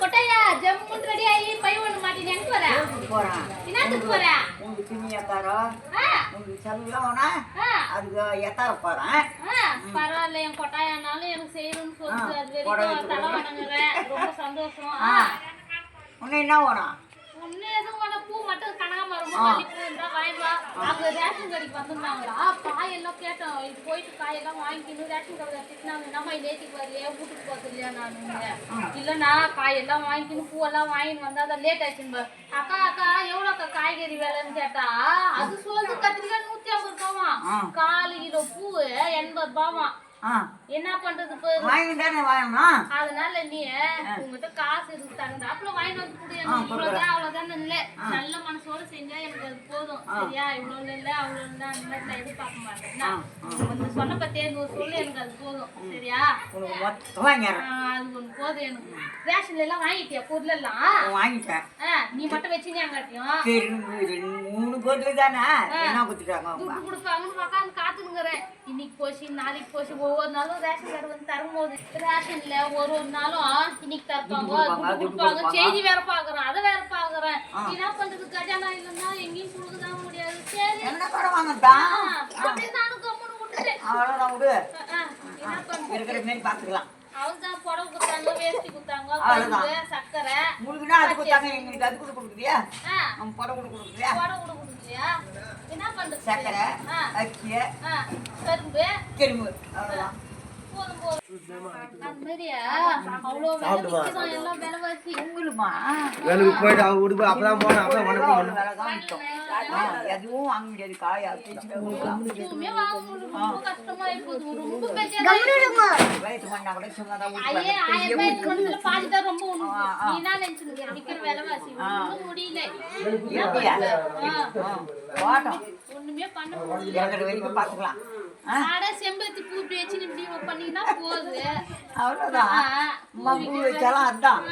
கொட்டையா? ஜம்முன் ready ஆகி by ஒண்ணு மாட்டினு எங்க போற? போறான் என்னத்துக்கு போற? உங்க பின்னியக்காரோ உங்க செல்லவனா அதுக்கு எத்தார போறான் பரவாயில்ல என் கொட்டாயானாலும் எனக்கு செய்யணும்னு சொல்லுது அது வரைக்கும் உன்னை என்ன வேணும்? ஒன்னு எதுவும் பூ மட்டும் கனகாமரம் மல்லிப்பூ அங்க ரேஷன் கடைக்கு வந்திருந்தாங்களா, காயெல்லாம் கேட்டோம். இது போயிட்டு காயெல்லாம் வாங்கிக்கணும், ரேஷன் கடையில திட்டுனாங்க. என்னம்மா இது நேத்திக்கு வரலையே, வீட்டுக்கு போறது இல்லையா நானுன்னு. இல்லைண்ணா, காயெல்லாம் வாங்கிக்கணும், பூவெல்லாம் வாங்கின்னு வந்தா தான் late ஆயிடுச்சுன்னு. அக்கா, அக்கா, எவ்வளவு அக்கா காய்கறி விலைன்னு கேட்டா, அது சொல்லுது கத்திரிக்காய் நூத்தி ஐம்பது ரூபாவாம். ஆ. கால் கிலோ பூவு எண்பது ரூபாவாம். ஆ என்ன பண்றது இப்போ வாங்கி தானே வாங்கணும் அதனால நீ உங்ககிட்ட காசு இருக்கு தகுந்தாப்புல வாங்கிட்டு வந்து இவ்வளவுதான் அவ்வளவுதான் இல்ல. நல்ல மனசோட செஞ்சா எனக்கு அது போதும். சரியா? இவ்வளவு இல்ல அவ்வளவு இல்ல அந்த மாதிரி நான் எதிர்பார்க்க மாட்டேன். என்ன? வந்து சொன்ன பத்தியே நூறு சொல்லு எனக்கு அது போதும். சரியா? அது ஒண்ணு போதும் எனக்கு. ரேஷன்ல எல்லாம் வாங்கிட்டியா? பொருள் எல்லாம் வாங்கிட்டேன். நீ மட்டும் வச்சுனே அங்காட்டியும் சரி மூணு தானே என்ன அவங்க? கொடுப்பாங்கன்னு உட்காந்து காத்துனுங்கிறேன் இன்னைக்கு போச்சு நாளைக்கு போச்சு ஒவ்வொரு நாளும் ரேஷன் கார்டு வந்து தரும்போது. ரேஷன்ல ஒரு ஒரு நாளும் இன்னைக்கு தருப்பாங்க கொடுப்பாங்க. செய்தி வேற பாக்குறேன் அதை வேற பாக்குறேன். என்ன பண்றது? கஜானா இல்லைன்னா எங்கேயும் கொடுக்கதான் முடியாது. சரி. என்ன கடை வாங்கத்தான் ஆ, அப்படியே நானும் கம்முன்னு விட்டுட்டேன் விடு. என்ன பண்றது? இருக்கிற மாரி பார்த்துக்கலாம் அவள்தான் புடவை கொடுத்தாங்க வேஷ்டி கொடுத்தாங்க. பருப்பு, சர்க்கரை உங்களுக்குன்னா அது கொடுத்தாங்க எங்களுக்கு அது கூட கொடுக்குறியா நம்ம புடவை கூட கொடுக்குறியா புடவை கூட கொடுக்கலையா? என்ன பண்றது? சக்கரை ஆ, அரிசி ஆ, கரும்பு. கரும்பு அவ்வளோதான் வேலைக்கு போயிட்டு அவங்க வீட்டுக்கு போய் அப்பதான் போனேன் அப்பதான் எதுவும் வாங்க முடியாது காய் வயசு பண்ணா கூட ஒண்ணும் முடியல. பண்ண முடியல. வரைக்கும் பார்த்துக்கலாம். ஆ, ஆட செம்பருத்தி பூ இப்படி வச்சு இப்படி பண்ணீங்கன்னா போகுது அவ்வளோதான் ஆ, மம்பு வச்சாலும் அதான்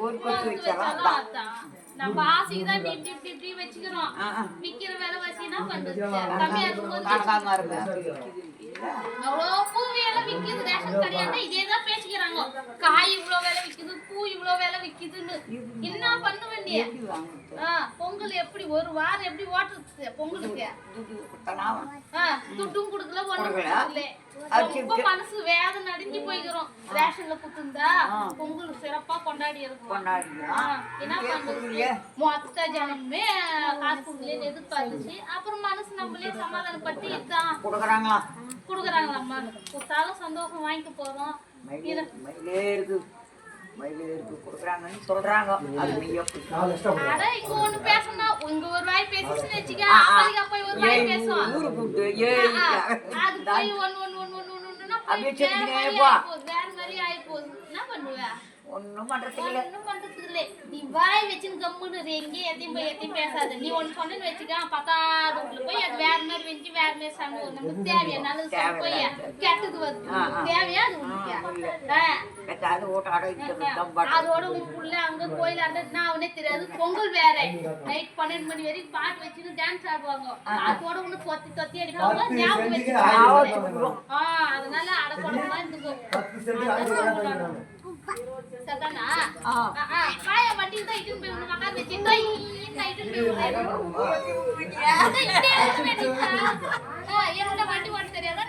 ஒரு கொத்து வச்சாலும் அதான். நம்ம ஆசைக்கு தான் இப்படி இப்படி இப்படி இப்படி வச்சுக்கிறோம். ஆ, ஆ. விக்கிற விலைவாசி என்ன பண்றது கம்மியா இருக்கும்போது அவ்வளோ பூ விலை ரேஷன் இதே காய் இவ்வளோ விலை விக்குது பூ இவ்வளோ விலை விக்குதுன்னு. என்ன பண்ண வேண்டிய? ஆ, பொங்கல் எப்படி ஒரு வாரம் எப்படி ஓட்டுறது பொங்கலுக்கு? துட்டும் கொடுக்கல ஒண்ணும் மனசு வேதனை அடிஞ்சு போய்க்கிறோம். ரேஷன்ல குத்துந்தா பொங்கல் சிறப்பா கொண்டாடி இருக்கோம். என்ன பண்றது? மொத்த ஜனமே காசு கொடுக்கலன்னு எதிர்பார்த்துச்சு. அப்புறம் மனசு நம்மளே சமாதானப்பட்டு இதான். கொடுக்குறாங்களா? கொடுக்குறாங்களாம்மா. கொடுத்தாலும் சந்தோஷம் வாங்கிக்க போறோம். மயிலே மயிலே இருக்கு மயிலே இருக்கு கொடுக்குறாங்கன்னு சொல்றாங்க அது ஒண்ணு பேசணும் இங்க ஒரு வாய் பேசிச்சுன்னு வச்சுக்க அப்பா போய் ஒரு வாய் பேசும் ஊரு கூப்பிட்டு ஆ, அது போய் ஒண்ணு ஒண்ணுன்னா போய் அப்படியே மாதிரி போ. ஆயிப்போகுது, வேற மாதிரி ஆயிப்போகுது. என்ன பண்ணுவ ஒன்றும் பண்றதுக்கு இல்லை ஒண்ணும் பண்றதுக்கு இல்லை. நீ வாய் வச்சுன்னு கம்முன்னு. எங்கேயும் எதையும் போய் எதையும் பேசாத. நீ ஒண்ணு சொன்னேன்னு வச்சுக்க, வீட்டுல போய் அது வெஞ்சு சண்டை வரும். நமக்கு தேவையா? நல்லது சொல்ல போய் கெட்டது வருது. தேவையா அது அதோட உன் புள்ள அங்க கோயிலாண்ட நான் அவனே தெரியாது பொங்கல் வேற நைட் பன்னெண்டு மணி வரைக்கும் பாட்டு வச்சுட்டு டான்ஸ் ஆடுவாங்க அதோட ஒண்ணு தொத்தி தொத்தி அடிப்பாங்க ஞாபகம் வச்சுக்கோ. ஆ, அதனால அடக்கொடமா இருந்துக்கோ பத்து சென்ட் ஆயிரத்தி தொள்ளாயிரத்தி சரிதானா? வண்டி ஓட்ட தெரியாதா